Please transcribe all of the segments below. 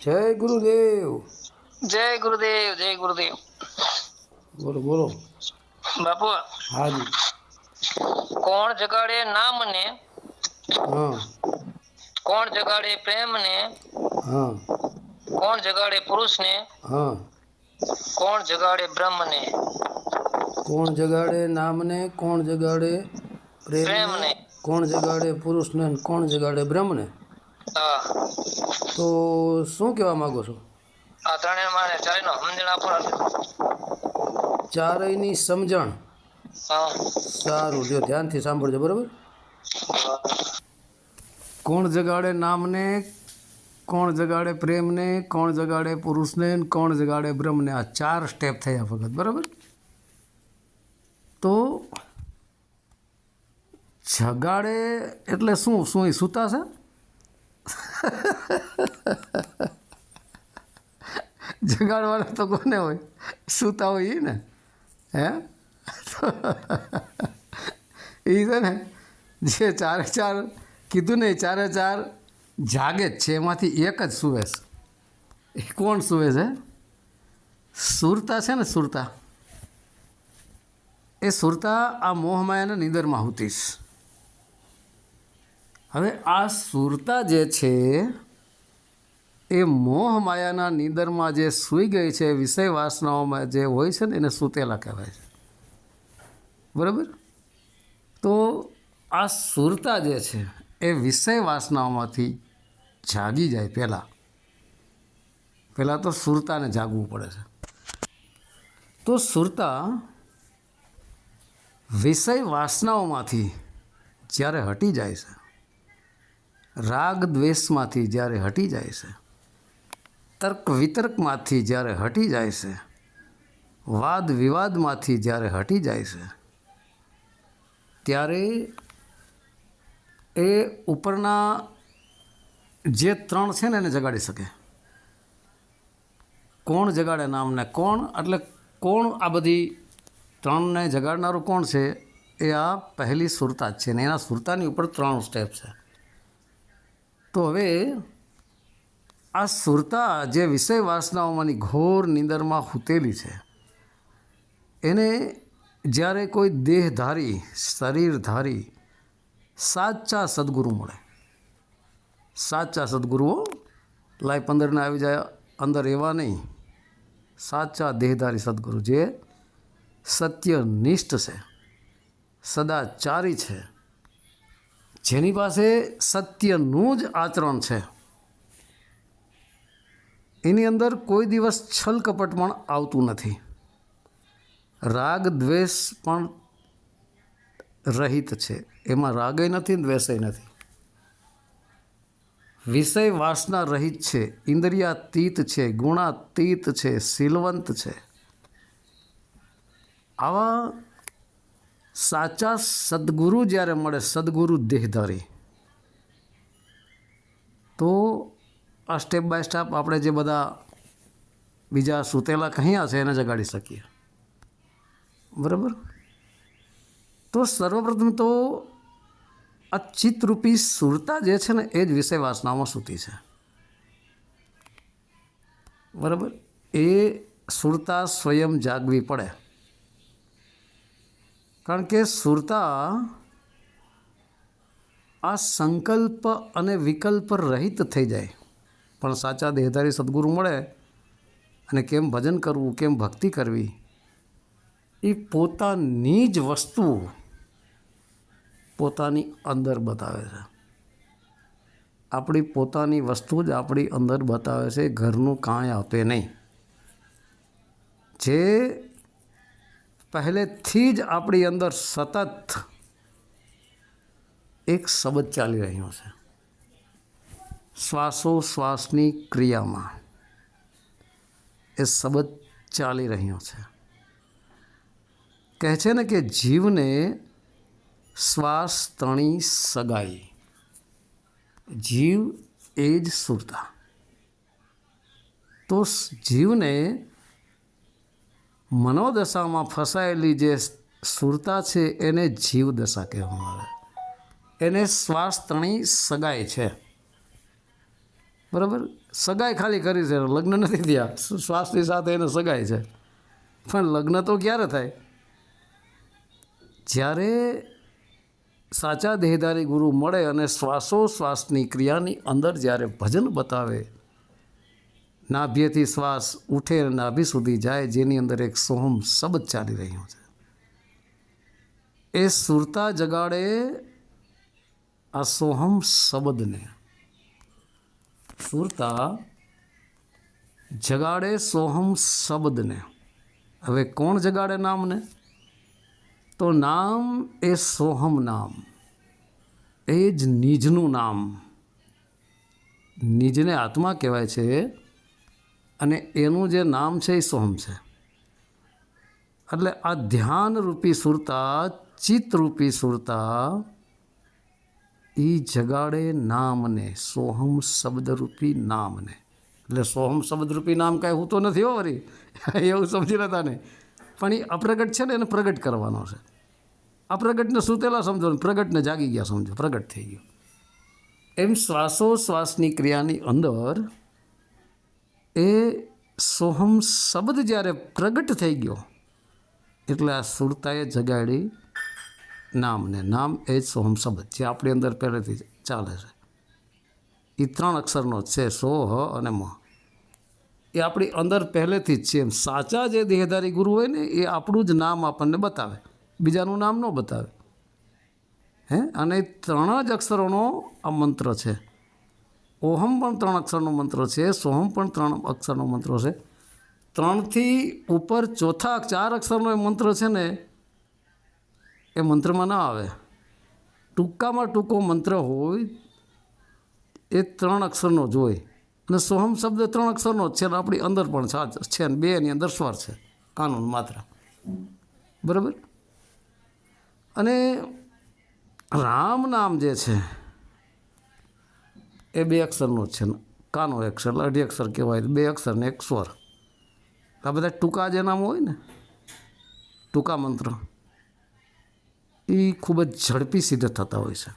જય ગુરુદેવ જય ગુરુદેવ જય ગુરુદેવ બોલો બોલો બાપુ હાજી કોણ જગાડે નામને હા કોણ જગાડે પ્રેમને હા કોણ જગાડે પુરુષને હા કોણ જગાડે બ્રહ્મને કોણ જગાડે નામને કોણ જગાડે પ્રેમને પ્રેમને. કોણ જગાડે પુરુષને અને કોણ જગાડે બ્રહ્મને હા તો શું કહેવા માંગો છો? આ ત્રણેય મારે ચારેયનો સમજણ આપો ચારેયની સમજણ? સારું જો ધ્યાનથી સાંભળજો બરાબર? કોણ જગાડે નામને કોણ જગાડે પ્રેમને કોણ જગાડે પુરુષને કોણ જગાડે બ્રહ્મને? આ ચાર સ્ટેપ થયા વખત બરાબર? તો જગાડે એટલે શું? શું એ સૂતા છે? જગાડવાના તો કોને હોય? સૂતા હોય એ ને? હે? એ છે ને, જે ચારે ચાર કીધું ને ચારે ચાર જાગે જ છે, એમાંથી એક જ સૂવે છે. એ કોણ સૂવે છે? સુરતા છે ને સુરતા? એ સુરતા આ મોહમાયાના નિંદરમાં હુતીશ. હવે આ સુરતા જે છે, એ મોહ માયાના નિંદરમાં જે સૂઈ ગઈ છે, વિષય વાસનાઓમાં જે હોય છે ને, એને સૂતેલા કહેવાય છે. બરાબર? તો આ સુરતા જે છે, એ વિષય વાસનાઓમાંથી જાગી જાય પહેલાં. પહેલાં તો સુરતાને જાગવું પડે છે. તો સુરતા વિષય વાસનાઓમાંથી જ્યારે હટી જાય છે રાગ દ્વેષમાંથી જ્યારે હટી જાય છે, તર્ક વિતર્કમાંથી જ્યારે હટી જાય છે, વાદ વિવાદમાંથી જ્યારે હટી જાય છે, ત્યારે એ ઉપરના જે ત્રણ છે ને એને જગાડી શકે. કોણ જગાડે નામને કોણ? એટલે કોણ આ બધી ત્રણને જગાડનારું કોણ છે? એ આ પહેલી સુરતા જ છે ને એના સુરતાની ઉપર ત્રણ સ્ટેપ છે. તો હવે આ સુરતા જે વિષય વાસનાઓમાંની ઘોર નિંદરમાં હૂતેલી છે, એને જ્યારે કોઈ દેહધારી, શરીરધારી, સાચા સદગુરુ મળે. સાચા સદગુરુઓ લાઈ પંદરને આવી જાય, અંદર એવા નહીં. સાચા દેહધારી સદગુરુ જે સત્યનિષ્ઠ છે, સદાચારી છે જેની પાસે સત્યનું જ આચરણ છે. એની અંદર કોઈ દિવસ છલ કપટ પણ આવતું નથી. રાગ, દ્વેષ પણ રહિત છે. એમાં રાગય નથી દ્વેષય નથી. વિષય વાસના રહિત છે. ઇન્દ્રિયાતીત છે, ગુણાતીત છે, શીલવંત છે. આવા સાચા સદગુરુ જ્યારે મળે, સદગુરુ દેહધારી. તો આ સ્ટેપ બાય સ્ટેપ આપણે જે બધા બીજા સૂતેલા કહ્યા છે, એને જગાડી શકીએ. બરાબર? તો સર્વપ્રથમ તો આ ચિત્તરૂપી સુરતા જે છે ને, એ જ વિષય વાસનામાં સૂતી છે. બરાબર? એ સુરતા સ્વયં જાગવી પડે. કારણ કે સુરતા આ સંકલ્પ અને વિકલ્પ રહિત થઈ જાય. પણ સાચા દેહધારી સદગુરુ મળે અને કેમ ભજન કરવું, કેમ ભક્તિ કરવી, એ પોતાની જ વસ્તુ પોતાની અંદર બતાવે છે. આપણી પોતાની વસ્તુ જ આપણી અંદર બતાવે છે, ઘરનું કાંઈ આપે નહીં. જે પહેલેથી જ આપણી અંદર સતત એક શબ્દ ચાલી રહ્યો છે. શ્વાસો શ્વાસની ક્રિયામાં એ શબ્દ ચાલી રહ્યો છે. કહે છે ને કે જીવને શ્વાસ તણી સગાઈ. જીવ એ જ સુરતા. તો જીવને મનોદશામાં ફસાયેલી જે સુરતા છે એને જીવદશા કહેવામાં આવે. એને શ્વાસ તણી સગાઈ છે. બરાબર? સગાઈ ખાલી કરી છે, લગ્ન નથી થયા. શ્વાસની સાથે એને સગાઈ છે. પણ લગ્ન તો ક્યારે થાય? જ્યારે સાચા દેહધારી ગુરુ મળે અને શ્વાસોશ્વાસની ક્રિયાની અંદર જ્યારે ભજન બતાવે નાભ્યથી શ્વાસ ઉઠે અને નાભી સુધી જાય, જેની અંદર એક સોહમ શબ્દ ચાલી રહ્યો છે. એ સુરતા જગાડે આ સોહમ શબ્દને સુરતા જગાડે સોહમ શબ્દને હવે કોણ જગાડે નામને? તો નામ એ સોહમ નામ. એ જ નિજનું નામ. નિજને આત્મા કહેવાય છે અને એનું જે નામ છે એ સોહમ છે. એટલે આ ધ્યાનરૂપી સુરતા, ચિત્તરૂપી સુરતા એ જગાડે નામને, સોહમ શબ્દરૂપી નામને. એટલે સોહમ શબ્દરૂપી નામ કાંઈ હું તો નથી હો વરી. એવું સમજી લેતા ને પણ એ અપ્રગટ છે ને એને પ્રગટ કરવાનો છે. અપ્રગટને સૂતેલા સમજો ને પ્રગટને જાગી ગયા સમજો, પ્રગટ થઈ ગયો. એમ શ્વાસોશ્વાસની ક્રિયાની અંદર એ સોહમ શબ્દ જ્યારે પ્રગટ થઈ ગયો, એટલે આ સુરતાએ જગાડી નામને. નામ એ જ સોહમ શબ્દ જે આપણી અંદર પહેલેથી ચાલે છે. એ ત્રણ અક્ષરનો છે, સો, હ અને મ. એ આપણી અંદર પહેલેથી જ છે. એમ સાચા જે દેહધારી ગુરુ હોય ને, એ આપણું જ નામ આપણને બતાવે. બીજાનું નામ ન બતાવે. હે? અને ત્રણ જ અક્ષરોનો આ મંત્ર છે. ઓહમ પણ ત્રણ અક્ષરનો મંત્ર છે, સોહમ પણ ત્રણ અક્ષરનો મંત્ર છે. ત્રણથી ઉપર ચોથા ચાર અક્ષરનો એ મંત્ર છે ને, એ મંત્રમાં ના આવે. ટૂંકામાં ટૂંકો મંત્ર હોય, એ ત્રણ અક્ષરનો જ હોય. અને સોહમ શબ્દ ત્રણ અક્ષરનો જ છે અને આપણી અંદર પણ છે અને બે એની અંદર સ્વર છે, કાનૂન માત્ર. બરાબર? અને રામ નામ જે છે એ બે અક્ષરનો જ છે. કાનો અક્ષર એટલે અઢી અક્ષર કહેવાય બે અક્ષર ને એક સ્વર. આ બધા ટૂંકા જે નામ હોય ને? ટૂંકા મંત્ર. એ ખૂબ જ ઝડપી સિદ્ધ થતા હોય છે.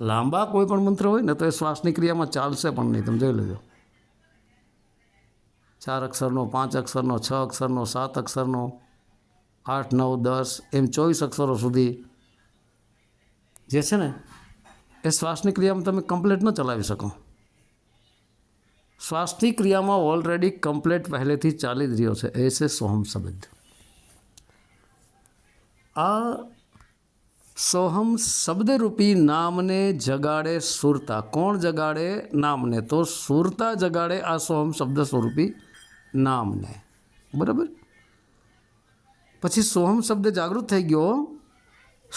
લાંબા કોઈ પણ મંત્ર હોય ને તો એ શ્વાસની ક્રિયામાં ચાલશે પણ નહીં. તમે જોઈ લેજો. ચાર અક્ષરનો, પાંચ અક્ષરનો, છ અક્ષરનો, સાત અક્ષરનો, આઠ, નવ, દસ, એમ ચોવીસ અક્ષરો સુધી જે છે ને એ શ્વાસની ક્રિયામાં તમે કમ્પ્લેટ ન ચલાવી શકો. શ્વાસની ક્રિયામાં ઓલરેડી કમ્પ્લેટ પહેલેથી ચાલી જ રહ્યો છે. એ છે સોહમ શબ્દ. આ સોહમ શબ્દરૂપી નામને જગાડે સુરતા. કોણ જગાડે? નામને. તો સુરતા જગાડે આ સોહમ શબ્દ સ્વરૂપી નામને. બરાબર? પછી સોહમ શબ્દ જાગૃત થઈ ગયો.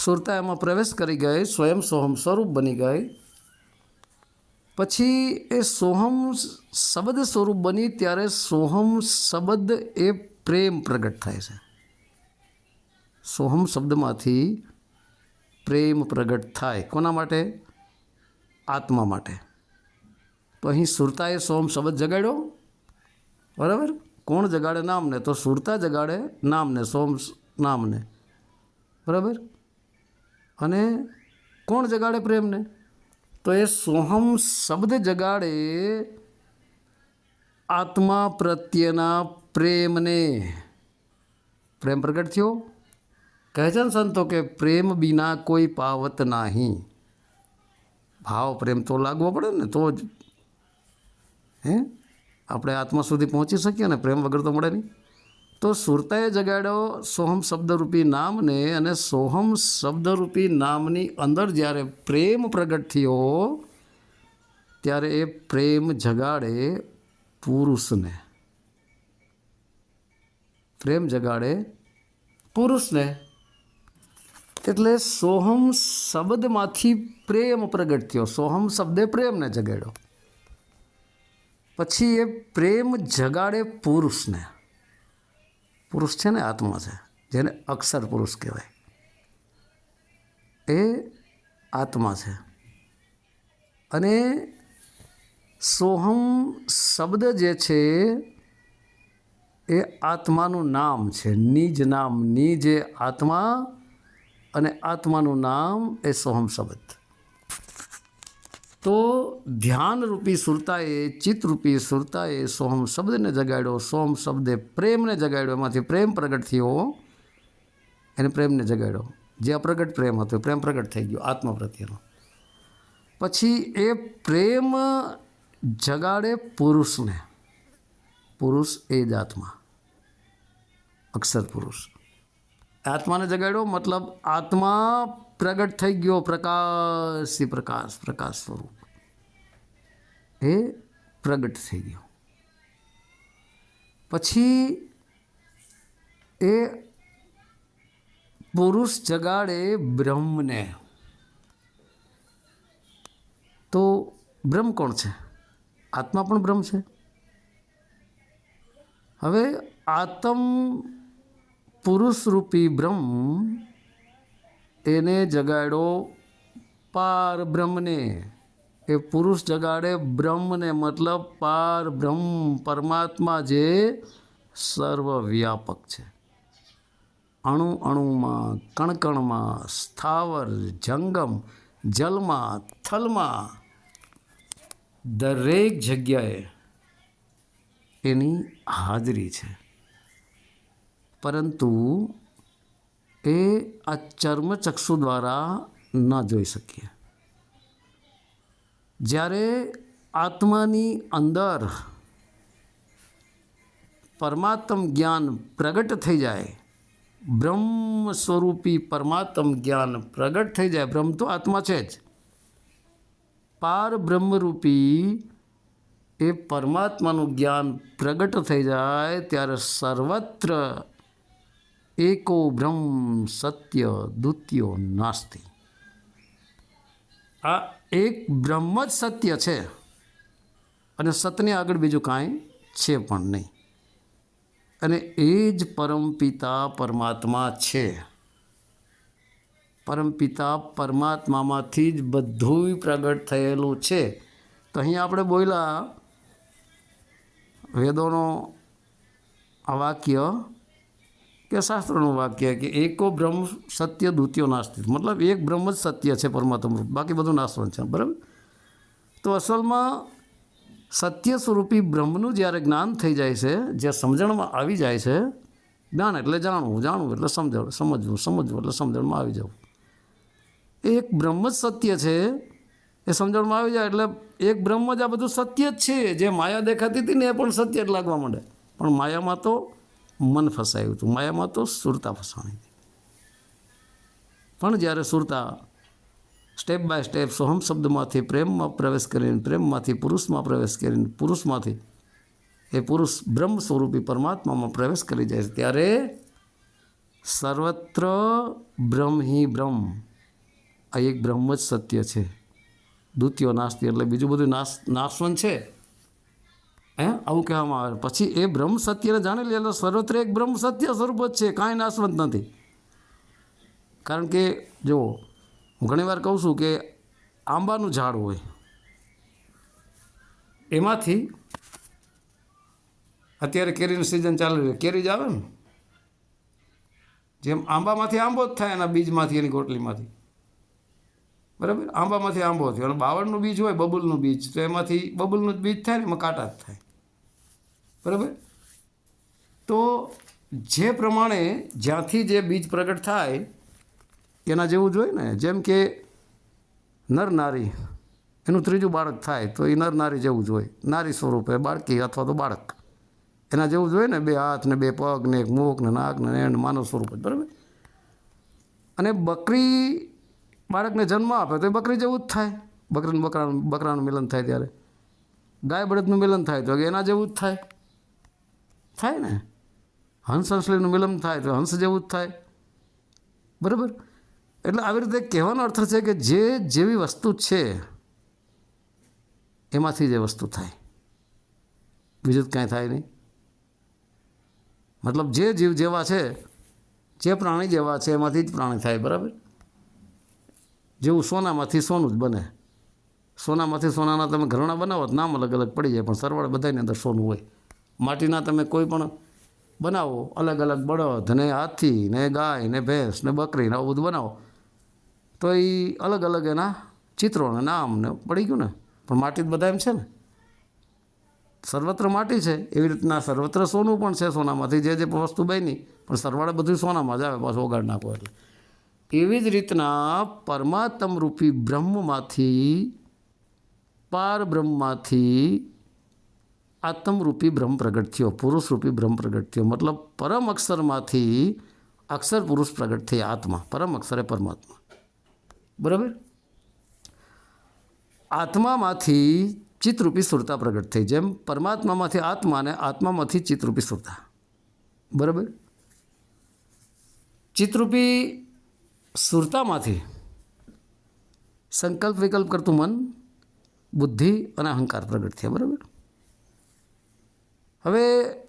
સુરતા એમાં પ્રવેશ કરી ગઈ, સ્વયં સોહમ સ્વરૂપ બની ગઈ. પછી એ સોહમ શબ્દ સ્વરૂપ બની ત્યારે સોહમ શબ્દ એ પ્રેમ પ્રગટ થાય છે. સોહમ શબ્દમાંથી પ્રેમ પ્રગટ થાય કોના માટે? આત્મા માટે. તો અહીં સુરતાએ સોહમ શબ્દ જગાડ્યો? બરાબર? કોણ જગાડે નામને? તો સુરતા જગાડે નામને સોમ નામને. બરાબર? અને કોણ જગાડે પ્રેમને? તો એ સોહમ શબ્દ જગાડે આત્મા પ્રત્યેના પ્રેમને. પ્રેમ પ્રગટ થયો? કહે છે ને સંતો કે પ્રેમ બિના કોઈ પાવત નહીં. ભાવ પ્રેમ તો લાગવો પડે ને તો જ. હે? આપણે આત્મા સુધી પહોંચી શકીએ ને પ્રેમ વગર તો મળે નહીં. તો સુરતાએ જગાડ્યો સોહમ શબ્દરૂપી નામને અને સોહમ શબ્દરૂપી નામની અંદર જ્યારે પ્રેમ પ્રગટ થયો, ત્યારે એ પ્રેમ જગાડે પુરુષને. પ્રેમ જગાડે પુરુષને. એટલે સોહમ શબ્દમાંથી પ્રેમ પ્રગટ થયો. સોહમ શબ્દે પ્રેમને જગાડ્યો. પછી એ પ્રેમ જગાડે પુરુષને. પુરુષ છે ને આત્મા છે, જેને અક્ષર પુરુષ કહેવાય. એ આત્મા છે. અને સોહમ શબ્દ જે છે, એ આત્માનું નામ છે. નિજ નામ, નિજ આત્મા, અને આત્માનું નામ એ સોહમ શબ્દ. તો ધ્યાનરૂપી સુરતાએ, ચિત્તરૂપી સુરતાએ સોહમ શબ્દને જગાડ્યો. સોહમ શબ્દે પ્રેમને જગાડ્યો. એમાંથી પ્રેમ પ્રગટ થયો. એને પ્રેમને જગાડ્યો. જે અપ્રગટ પ્રેમ હતો પ્રેમ પ્રગટ થઈ ગયો આત્મા પ્રત્યેનો પછી એ પ્રેમ જગાડે પુરુષને. પુરુષ એ જ આત્મા. અક્ષર પુરુષ. આત્માને જગાડ્યો, મતલબ આત્મા પ્રગટ થઈ ગયો પ્રકાશી પ્રકાશ પ્રકાશ સ્વરૂપ. એ પ્રગટ થઈ ગયો. પછી એ પુરુષ જગાડે બ્રહ્મને. તો બ્રહ્મ કોણ છે? આત્મા પણ બ્રહ્મ છે? હવે આત્મ પુરુષરૂપી બ્રહ્મ એને જગાડ્યો પાર બ્રહ્મને. એ પુરુષ જગાડે બ્રહ્મને મતલબ પાર બ્રહ્મ પરમાત્મા જે સર્વવ્યાપક છે. અણુ અણુમાં, કણકણમાં, સ્થાવર, જંગમ, જલમાં, થલમાં, દરેક જગ્યાએ એની હાજરી છે. પરંતુ એ આ ચર્મચક્ષુ દ્વારા ન જોઈ શકીએ જ્યારે આત્માની અંદર પરમાત્મ જ્ઞાન પ્રગટ થઈ જાય બ્રહ્મ સ્વરૂપી પરમાત્મ જ્ઞાન પ્રગટ થઈ જાય બ્રહ્મ તો આત્મા છે જ પાર બ્રહ્મરૂપી એ પરમાત્માનું જ્ઞાન પ્રગટ થઈ જાય ત્યારે સર્વત્ર એકો બ્રહ્મ સત્ય દ્વિતીયો નાસ્તિ આ એક બ્રહ્મ જ સત્ય છે અને સત્યને આગળ બીજું કાંઈ છે પણ નહીં અને એ જ પરમપિતા પરમાત્મા છે પરમપિતા પરમાત્મામાંથી જ બધું પ્રગટ થયેલું છે। તો અહીં આપણે બોલ્યા વેદોનો આ વાક્ય કે શાસ્ત્રનું વાક્ય કે એકો બ્રહ્મ સત્ય દ્વિતીયો નાસ્તિક મતલબ એક બ્રહ્મ જ સત્ય છે પરમાત્મા બાકી બધું નાશવંત છે. બરાબર? તો અસલમાં સત્ય સ્વરૂપી બ્રહ્મનું જ્યારે જ્ઞાન થઈ જાય છે, જે સમજણમાં આવી જાય છે, જ્ઞાન એટલે જાણવું જાણવું એટલે સમજણ, સમજવું સમજવું એટલે સમજણમાં આવી જવું. એક બ્રહ્મ જ સત્ય છે, એ સમજણમાં આવી જાય એટલે એક બ્રહ્મ જ આ બધું સત્ય જ છે. જે માયા દેખાતી હતી ને એ પણ સત્ય જ લાગવા માંડે. પણ માયામાં તો મન ફસાયું હતું. માયામાં તો સુરતા ફસાણી હતી. પણ જ્યારે સુરતા સ્ટેપ બાય સ્ટેપ સોહમ શબ્દમાંથી પ્રેમમાં પ્રવેશ કરીને, પ્રેમમાંથી પુરુષમાં પ્રવેશ કરીને, પુરુષમાંથી એ પુરુષ બ્રહ્મ સ્વરૂપી પરમાત્મામાં પ્રવેશ કરી જાય છે, ત્યારે સર્વત્ર બ્રહ્મ હિ બ્રહ્મ. આ એક બ્રહ્મ જ સત્ય છે. દ્વિતીય નાસ્તી એટલે બીજું બધું નાશ નાશવન છે. હે? આવું કહેવામાં આવે. પછી એ બ્રહ્મ સત્યને જાણી લે એટલે સર્વત્ર એક બ્રહ્મ સત્ય સ્વરૂપ જ છે, કાંઈ નાશવંત નથી. કારણ કે જુઓ, હું ઘણીવાર કહું છું કે આંબાનું ઝાડ હોય, એમાંથી અત્યારે કેરીની સિઝન ચાલી રહી કેરી જ આવે ને? જેમ આંબામાંથી આંબો જ થાય એના બીજમાંથી, એની ગોટલીમાંથી બરાબર? આંબામાંથી આંબો થયો. અને બાવળનું બીજ હોય, બબુલનું બીજ. તો એમાંથી બબુલનું જ બીજ થાય ને, એમાં કાંટા જ થાય. બરાબર? તો જે પ્રમાણે જ્યાંથી જે બીજ પ્રગટ થાય, એના જેવું જ હોય ને? જેમ કે નર નારી, એનું ત્રીજું બાળક થાય, તો એ નર નારી જેવું જ હોય. નારી સ્વરૂપે બાળકી અથવા તો બાળક. એના જેવું જ હોય ને? બે હાથ ને બે પગ ને એક મુખ ને નાક ને એને, માનવ સ્વરૂપ જ, બરાબર? અને બકરી બાળકને જન્મ આપે તો એ બકરી જેવું જ થાય. બકરીનું બકરાનું બકરાનું મિલન થાય ત્યારે. ગાય બળદનું મિલન થાય તો એના જેવું જ થાય. થાય ને? હંસ હંસલીનું મિલન થાય તો હંસ જેવું જ થાય. બરાબર? એટલે આવી રીતે કહેવાનો અર્થ છે કે જે જેવી વસ્તુ છે, એમાંથી જે વસ્તુ થાય. બીજું જ કાંઈ થાય નહીં. મતલબ જે જીવ જેવા છે, જે પ્રાણી જેવા છે, એમાંથી જ પ્રાણી થાય, બરાબર? જેવું સોનામાંથી સોનું જ બને. સોનામાંથી સોનાના તમે ઘરણા બનાવો નામ અલગ અલગ પડી જાય, પણ સરવાળે બધાની અંદર સોનું હોય. માટીના તમે કોઈ પણ બનાવો, અલગ અલગ બળદ ને હાથી ને ગાય ને ભેંસ ને બકરી ને આવું બધું બનાવો, તો એ અલગ અલગ એના ચિત્રો ને નામ ને પડી ગયું ને. પણ માટી જ બધા એમ છે ને. સર્વત્ર માટી છે, એવી રીતના સર્વત્ર સોનું પણ છે સોનામાંથી, જે જે વસ્તુ બની, પણ સરવાળે બધું સોનામાં જ આવે, પાછું ઓગાડ નાખો એટલે. એવી જ રીતના પરમાત્મ રૂપી બ્રહ્મમાંથી પાર બ્રહ્મમાંથી આત્મરૂપી બ્રહ્મ પ્રગટ થયો પુરુષ રૂપી બ્રહ્મ પ્રગટ થયો મતલબ પરમ અક્ષરમાંથી અક્ષર પુરુષ પ્રગટ થઈ આત્મા, પરમ અક્ષર પરમાત્મા. બરાબર? આત્મામાંથી ચિત્તરૂપી સુરતા પ્રગટ થઈ. જેમ પરમાત્મામાંથી આત્મા અને આત્મામાંથી ચિત્તરૂપી સુરતા બરાબર? ચિત્તરૂપી સુરતામાંથી સંકલ્પ વિકલ્પ કરતું મન, બુદ્ધિ અને અહંકાર પ્રગટ થયા. બરાબર? હવે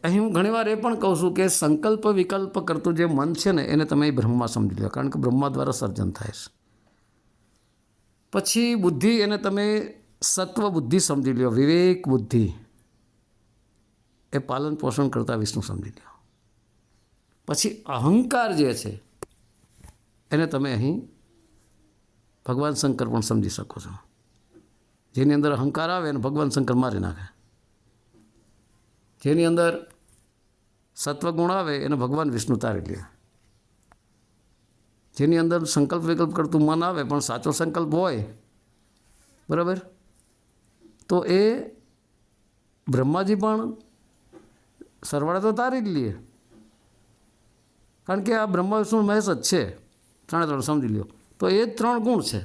અહીં હું ઘણીવાર એ પણ કહું છું કે સંકલ્પ વિકલ્પ કરતું જે મન છે ને, એને તમે બ્રહ્મા સમજી લો કારણ કે બ્રહ્મા દ્વારા સર્જન થાય છે. પછી બુદ્ધિ એને તમે સત્વ બુદ્ધિ સમજી લો વિવેક બુદ્ધિ. એ પાલન પોષણ કરતા વિષ્ણુ સમજી લો પછી અહંકાર જે છે, એને તમે અહીં ભગવાન શંકર પણ સમજી શકો છો. જેની અંદર અહંકાર આવે એને ભગવાન શંકર મારી નાખે. જેની અંદર સત્વગુણ આવે એને ભગવાન વિષ્ણુ તારી લે. જેની અંદર સંકલ્પ વિકલ્પ કરતું મન આવે પણ સાચો સંકલ્પ હોય, બરાબર? તો એ બ્રહ્માજી પણ સરવાળે તો તારી જ લે. કારણ કે આ બ્રહ્મા, વિષ્ણુ, મહેશ જ છે. ત્રણે ત્રણ સમજી લ્યો. તો એ ત્રણ ગુણ છે.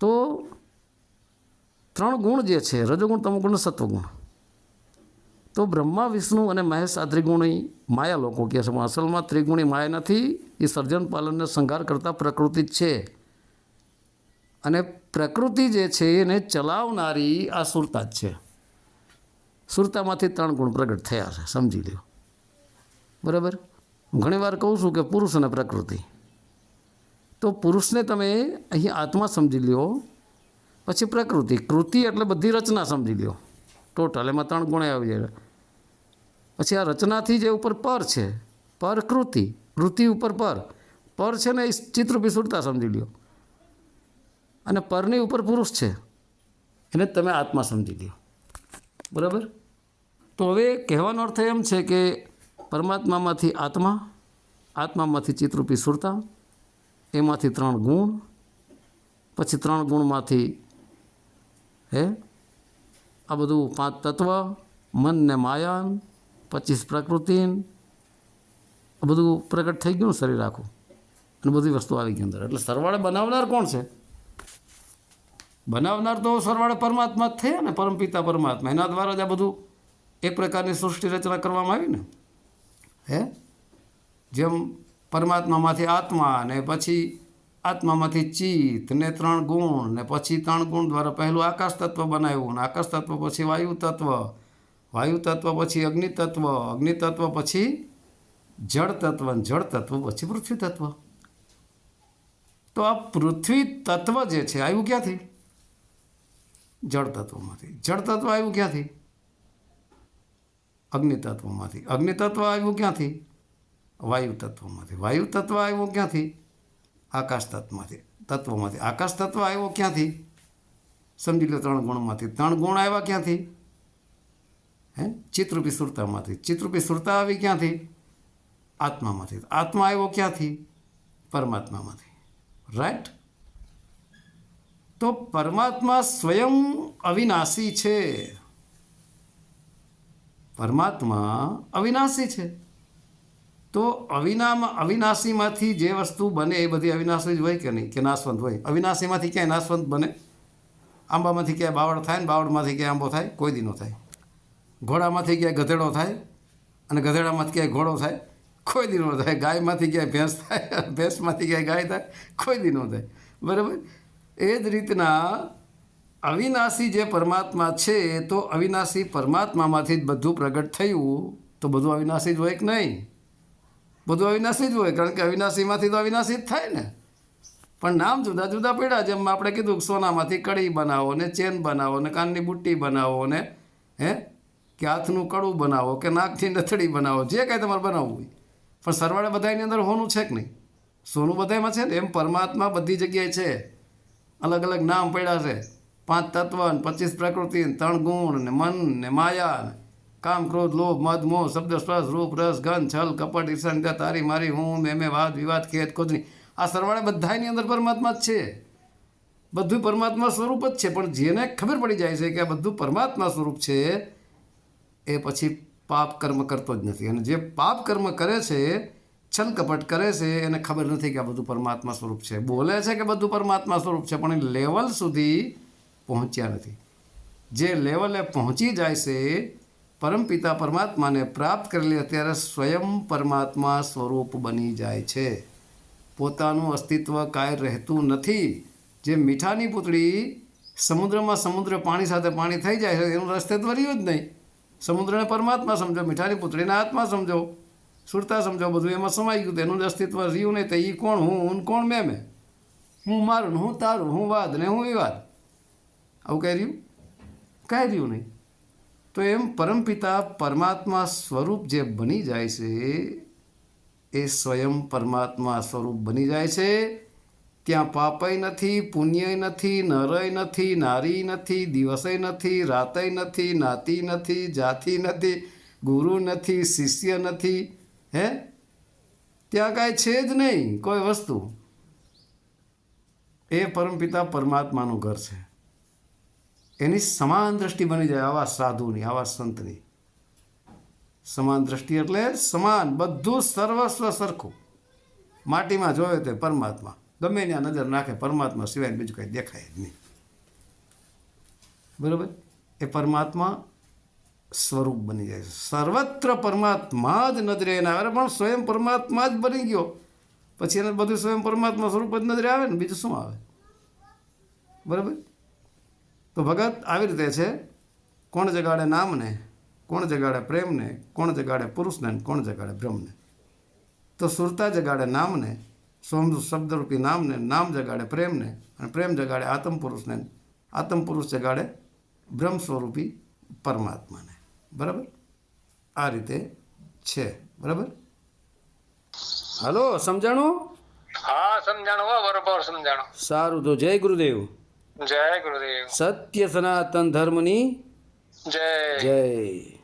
તો ત્રણ ગુણ જે છે, રજોગુણ, તમોગુણ સત્વગુણ. તો બ્રહ્મા, વિષ્ણુ અને મહેશ આ ત્રિગુણી માયા લોકો કહે છે. પણ અસલમાં ત્રિગુણી માયા નથી, એ સર્જન પાલનને સંઘાર કરતા પ્રકૃતિ જ છે. અને પ્રકૃતિ જે છે એને ચલાવનારી આ સુરતા જ છે. સુરતામાંથી ત્રણ ગુણ પ્રગટ થયા છે, સમજી લ્યો. બરાબર? ઘણીવાર કહું છું કે પુરુષ અને પ્રકૃતિ. તો પુરુષને તમે અહીં આત્મા સમજી લ્યો, પછી પ્રકૃતિ. કૃતિ એટલે બધી રચના સમજી લ્યો. ટોટલ એમાં ત્રણ ગુણે આવી જાય. પછી આ રચનાથી જે ઉપર પર છે, પર કૃતિ કૃતિ ઉપર પર. પર છે ને એ ચિત્રરૂપી સુરતા સમજી લ્યો. અને પરની ઉપર પુરુષ છે, એને તમે આત્મા સમજી લ્યો. બરાબર? તો હવે કહેવાનો અર્થ એમ છે કે પરમાત્મામાંથી આત્મા, આત્મામાંથી ચિત્રરૂપી સુરતા, એમાંથી ત્રણ ગુણ, પછી ત્રણ ગુણમાંથી, હે? આ બધું પાંચ તત્વ, મન ને માયાન પચીસ પ્રકૃતિ બધું પ્રગટ થઈ ગયું શરીર આખું. અને બધી વસ્તુ આવી ગઈ અંદર. એટલે સરવાળે બનાવનાર કોણ છે? બનાવનાર તો સરવાળે પરમાત્મા જ થયા ને પરમપિતા પરમાત્મા. એના દ્વારા જ આ બધું એક પ્રકારની સૃષ્ટિ રચના કરવામાં આવી ને. હે? જેમ પરમાત્મામાંથી આત્મા ને પછી આત્મામાંથી ચિત્ત ને ત્રણ ગુણ ને પછી ત્રણ ગુણ દ્વારા પહેલું આકાશ તત્વ બનાવ્યું ને આકાશ તત્વ પછી વાયુ તત્વ. વાયુ તત્વ પછી અગ્નિ તત્વ અગ્નિ તત્વ પછી જળ તત્વ ને જળ તત્વ પછી પૃથ્વી તત્વ તો આ પૃથ્વી તત્વ જે છે, આવ્યું ક્યાંથી? જળ તત્વમાંથી જળ તત્વ આવ્યું ક્યાંથી? અગ્નિ તત્વમાંથી અગ્નિ તત્વ આવ્યું ક્યાંથી? વાયુ તત્વમાંથી વાયુ તત્વ આવ્યું ક્યાંથી? આકાશ તત્વમાંથી. તત્વમાંથી આકાશ તત્વ આવ્યો ક્યાંથી? સમજી લો ત્રણ ગુણમાંથી. ત્રણ ગુણ આવ્યા ક્યાંથી? હે? ચિત્રરૂપી સુરતામાંથી. ચિત્રરૂપી સુરતા આવી ક્યાંથી? આત્મામાંથી. આત્મા આવ્યો ક્યાંથી? પરમાત્મામાંથી. રાઈટ તો પરમાત્મા સ્વયં અવિનાશી છે. પરમાત્મા અવિનાશી છે. તો અવિનામાં અવિનાશીમાંથી જે વસ્તુ બને એ બધી અવિનાશી જ હોય કે નહીં? કે નાશવંત હોય? અવિનાશીમાંથી ક્યાંય નાશવંત બને? આંબામાંથી ક્યાંય બાવળ થાય ને બાવળમાંથી ક્યાંય આંબો થાય? કોઈ દી થાય. ઘોડામાંથી ક્યાંય ગધેડો થાય અને ગધેડામાંથી ક્યાંય ઘોડો થાય, કોઈ દી ન થાય. ગાયમાંથી ક્યાંય ભેંસ થાય ભેંસમાંથી ક્યાંય ગાય થાય, કોઈ દી ન થાય. બરાબર? એ જ રીતના અવિનાશી જે પરમાત્મા છે, તો અવિનાશી પરમાત્મામાંથી જ બધું પ્રગટ થયું. તો બધું અવિનાશી જ હોય કે નહીં? બધું અવિનાશી જ હોય, કારણ કે અવિનાશીમાંથી તો અવિનાશી જ થાય ને. પણ નામ જુદા જુદા પડ્યા, જેમ આપણે કીધું સોનામાંથી કડી બનાવો ને ચેન બનાવો ને કાનની બુટ્ટી બનાવો ને, હે? કે હાથનું કડું બનાવો કે નાકથી નથડી બનાવો? જે કાંઈ તમારે બનાવવું હોય. પણ સરવાળે બધાની અંદર હોનું છે કે નહીં? સોનું બધામાં છે ને? એમ પરમાત્મા બધી જગ્યાએ છે. અલગ અલગ નામ પડ્યા છે. પાંચ તત્વ ને પચીસ પ્રકૃતિ ને ત્રણ ગુણ ને મન ને માયા ને કામ ક્રોધ લોભ મદ મોહ શબ્દ સ્પર્શ રૂપ રસ ગન છલ કપટ ઈર્ષણ નિંદા, તારી મારી હું મેં મેં વાદ વિવાદ ખેત ખોદની આ સરવાળે બધાની અંદર પરમાત્મા જ છે. બધું પરમાત્મા સ્વરૂપ જ છે. પણ જેને ખબર પડી જાય છે કે આ બધું પરમાત્મા સ્વરૂપ છે એ પછી પાપ કર્મ કરતો જ નથી. અને જે પાપ કર્મ કરે છે, છલ કપટ કરે છે, એને ખબર નથી કે આ બધું પરમાત્મા સ્વરૂપ છે. બોલે છે કે બધું પરમાત્મા સ્વરૂપ છે, પણ એ લેવલ સુધી પહોંચ્યા નથી. જે લેવલે પહોંચી જાય છે પરમપિતા પરમાત્માને પ્રાપ્ત કરેલી અત્યારે સ્વયં પરમાત્મા સ્વરૂપ બની જાય છે. પોતાનું અસ્તિત્વ કાંઈ રહેતું નથી. જે મીઠાની પૂતળી સમુદ્રમાં સમુદ્ર પાણી સાથે પાણી થઈ જાય છે, એનું તો રહ્યું જ નહીં. સમુદ્રને પરમાત્મા સમજો, મીઠાની પુત્રીને આત્મા સમજો. સુરતા સમજો, બધું એમાં સમાઈ ગયું, તેનું જ અસ્તિત્વ રહ્યું નહીં તો એ કોણ, હું હું કોણ, મેં મેં? હું મારું, હું તારું, હું વાદ ને હું વિવાદ? આવું કહી રહ્યું? કાંઈ રહ્યું નહીં. તો એમ પરમપિતા પરમાત્મા સ્વરૂપ જે બની જાય છે, એ સ્વયં પરમાત્મા સ્વરૂપ બની જાય છે. ત્યાં પાપય નથી, પુણ્યય નથી, નરય નથી, નારી નથી દિવસય નથી, રાતય નથી, નાતી નથી, જાતિ નથી, ગુરુ નથી, શિષ્ય નથી. હે? ત્યાં કાંઈ છે જ નહીં, કોઈ વસ્તુ. એ પરમપિતા પરમાત્માનું ઘર છે. એની સમાન દ્રષ્ટિ બની જાય આવા સાધુની, આવા સંતની. સમાન દ્રષ્ટિ એટલે સમાન, બધું સર્વસ્વ સરખું. માટીમાં જોવે તે પરમાત્મા. ગમે ત્યાં નજર નાખે પરમાત્મા સિવાય બીજું કંઈ દેખાય જ નહીં. બરાબર? એ પરમાત્મા સ્વરૂપ બની જાય છે. સર્વત્ર પરમાત્મા જ નજરે એના આવે. પણ સ્વયં પરમાત્મા જ બની ગયો. પછી એને બધું સ્વયં પરમાત્મા સ્વરૂપ જ નજરે આવે ને? બીજું શું આવે? બરાબર? તો ભગત આવી રીતે છે. કોણ જગાડે નામને? કોણ જગાડે પ્રેમને? કોણ જગાડે પુરુષને? કોણ જગાડે બ્રહ્મને? તો સુરતા જગાડે નામને. સોમ શબ્દરૂપી નામને નામ જગાડે પ્રેમને અને પ્રેમ જગાડે આત્મ પુરુષને આત્મ પુરુષ જગાડે બ્રહ્મ સ્વરૂપી પરમાત્માને. બરાબર? આ રીતે છે. બરાબર? હાલો સમજાણું? હા સમજાણું બરોબર સમજાણું. સારું તો જય ગુરુદેવ. જય ગુરુદેવ. સત્ય સનાતન ધર્મની જય. જય.